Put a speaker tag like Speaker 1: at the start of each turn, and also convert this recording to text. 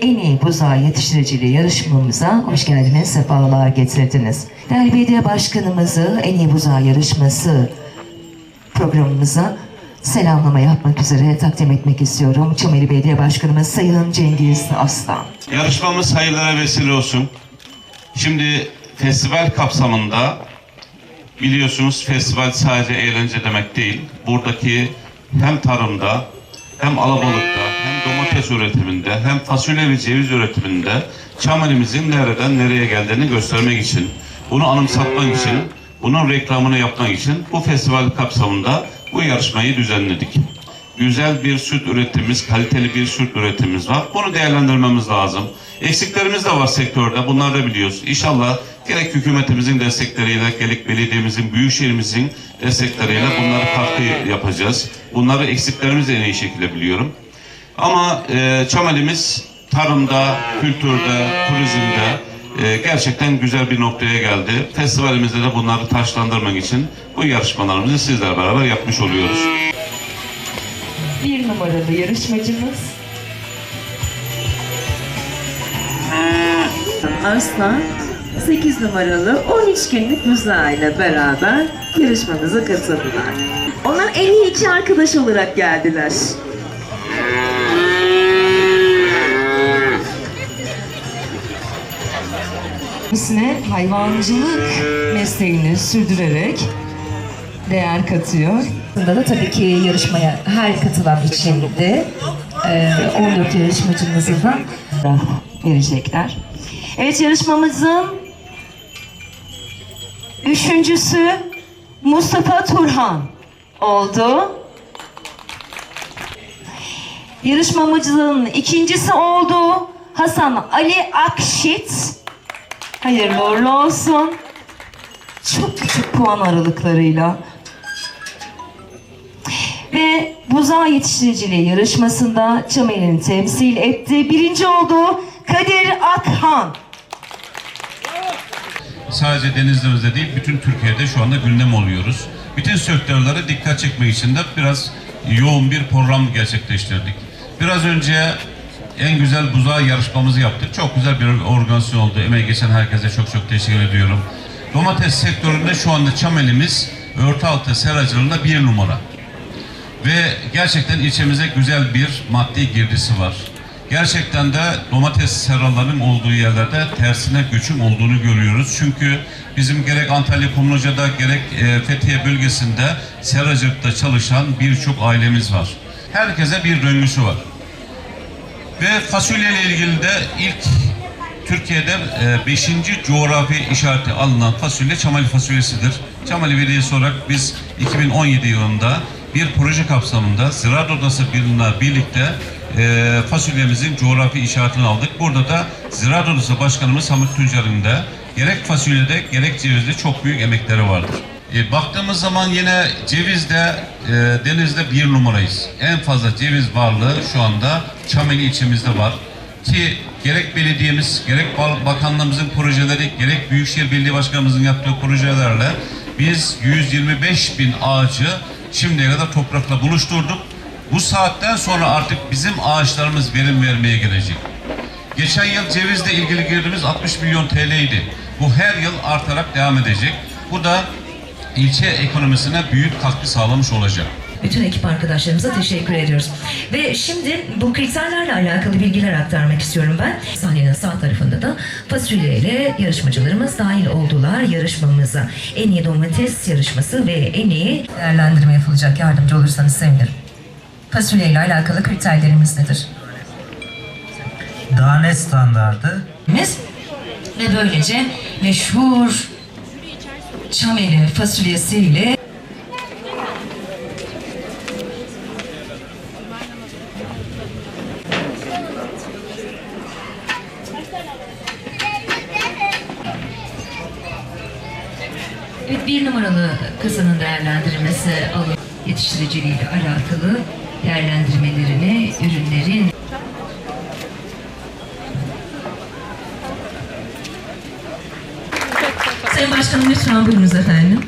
Speaker 1: en iyi buzağı yetiştiriciliği yarışmamıza hoş geldiniz, sefalar getirdiniz. Değerli belediye başkanımızı en iyi buzağı yarışması programımıza selamlama yapmak üzere takdim etmek istiyorum. Çameli Belediye Başkanımız Sayın Cengiz Aslan.
Speaker 2: Yarışmamız hayırlara vesile olsun. Şimdi festival kapsamında biliyorsunuz festival sadece eğlence demek değil. Buradaki hem tarımda hem alabalıkta domates üretiminde hem fasulye ve ceviz üretiminde Çamel'imizin nereden nereye geldiğini göstermek için, bunu anımsatmak için, bunun reklamını yapmak için bu festival kapsamında bu yarışmayı düzenledik. Güzel bir süt üretimimiz, kaliteli bir süt üretimimiz var. Bunu değerlendirmemiz lazım. Eksiklerimiz de var sektörde. Bunları da biliyoruz. İnşallah gerek hükümetimizin destekleriyle, gerek belediyemizin, büyükşehirimizin destekleriyle bunları katkı yapacağız. Bunları eksiklerimizi en iyi şekilde biliyorum. Ama e, Çamel'imiz tarımda, kültürde, turizmde e, gerçekten güzel bir noktaya geldi. Festivalimizde de bunları taşlandırmak için bu yarışmalarımızı sizlerle beraber yapmış oluyoruz.
Speaker 1: Bir numaralı yarışmacımız
Speaker 3: Aslan 8 numaralı 13 günlük Musa ile beraber yarışmamıza katıldılar. Onlar en iyi iki arkadaş olarak geldiler.
Speaker 1: Kendisine hayvancılık mesleğini sürdürerek değer katıyor. Bunda da tabii ki yarışmaya her katılan için de e, 14 yarışmacımızı da verecekler. Evet yarışmamızın üçüncüsü Mustafa Turhan oldu. Yarışmamızın ikincisi oldu Hasan Ali Akşit. Hayırlı uğurlu olsun. Çok küçük puan aralıklarıyla. Ve buzağı yetiştiriciliği yarışmasında Çamel'in temsil ettiği birinci oldu Kadir Akhan.
Speaker 2: sadece denizlerimizde değil bütün Türkiye'de şu anda gündem oluyoruz. Bütün sektörlere dikkat çekmek için de biraz yoğun bir program gerçekleştirdik. Biraz önce en güzel buzağı yarışmamızı yaptık. Çok güzel bir organizasyon oldu. Emeği geçen herkese çok çok teşekkür ediyorum. Domates sektöründe şu anda Çamel'imiz örtü altı seracılığında bir numara. Ve gerçekten ilçemize güzel bir maddi girdisi var. Gerçekten de domates seralarının olduğu yerlerde tersine göçüm olduğunu görüyoruz. Çünkü bizim gerek Antalya Kumluca'da gerek e, Fethiye bölgesinde seracılıkta çalışan birçok ailemiz var. Herkese bir döngüsü var. Ve fasulye ile ilgili de ilk Türkiye'de 5. coğrafi işareti alınan fasulye Çamali fasulyesidir. Çamali Belediyesi olarak biz 2017 yılında bir proje kapsamında Ziraat Odası Birliği'yle birlikte e, fasulyemizin coğrafi işaretini aldık. Burada da Ziraat Odası Başkanımız Hamit Tuncer'in de gerek fasulyede gerek cevizde çok büyük emekleri vardır. E, baktığımız zaman yine cevizde e, denizde bir numarayız. En fazla ceviz varlığı şu anda Çameli ilçemizde var. Ki gerek belediyemiz, gerek bakanlığımızın projeleri, gerek Büyükşehir Belediye Başkanımızın yaptığı projelerle biz 125 bin ağacı şimdiye kadar toprakla buluşturduk. Bu saatten sonra artık bizim ağaçlarımız verim vermeye gelecek. Geçen yıl cevizle ilgili girdiğimiz 60 milyon TL idi. Bu her yıl artarak devam edecek. Bu da ilçe ekonomisine büyük katkı sağlamış olacak.
Speaker 4: Bütün ekip arkadaşlarımıza teşekkür ediyoruz. Ve şimdi bu kriterlerle alakalı bilgiler aktarmak istiyorum ben. Sahnenin sağ tarafında da fasulye ile yarışmacılarımız dahil oldular yarışmamıza. En iyi domates yarışması ve en iyi değerlendirme yapılacak. Yardımcı olursanız sevinirim. Fasulye ile alakalı kriterlerimiz nedir?
Speaker 5: Dane standardı
Speaker 4: Biz ve böylece meşhur çameli fasulyesiyle Evet, bir numaralı kızının değerlendirilmesi alın yetiştiriciliğiyle alakalı değerlendirmelerini, ürünlerin Sayın Başkanım lütfen buyurunuz efendim.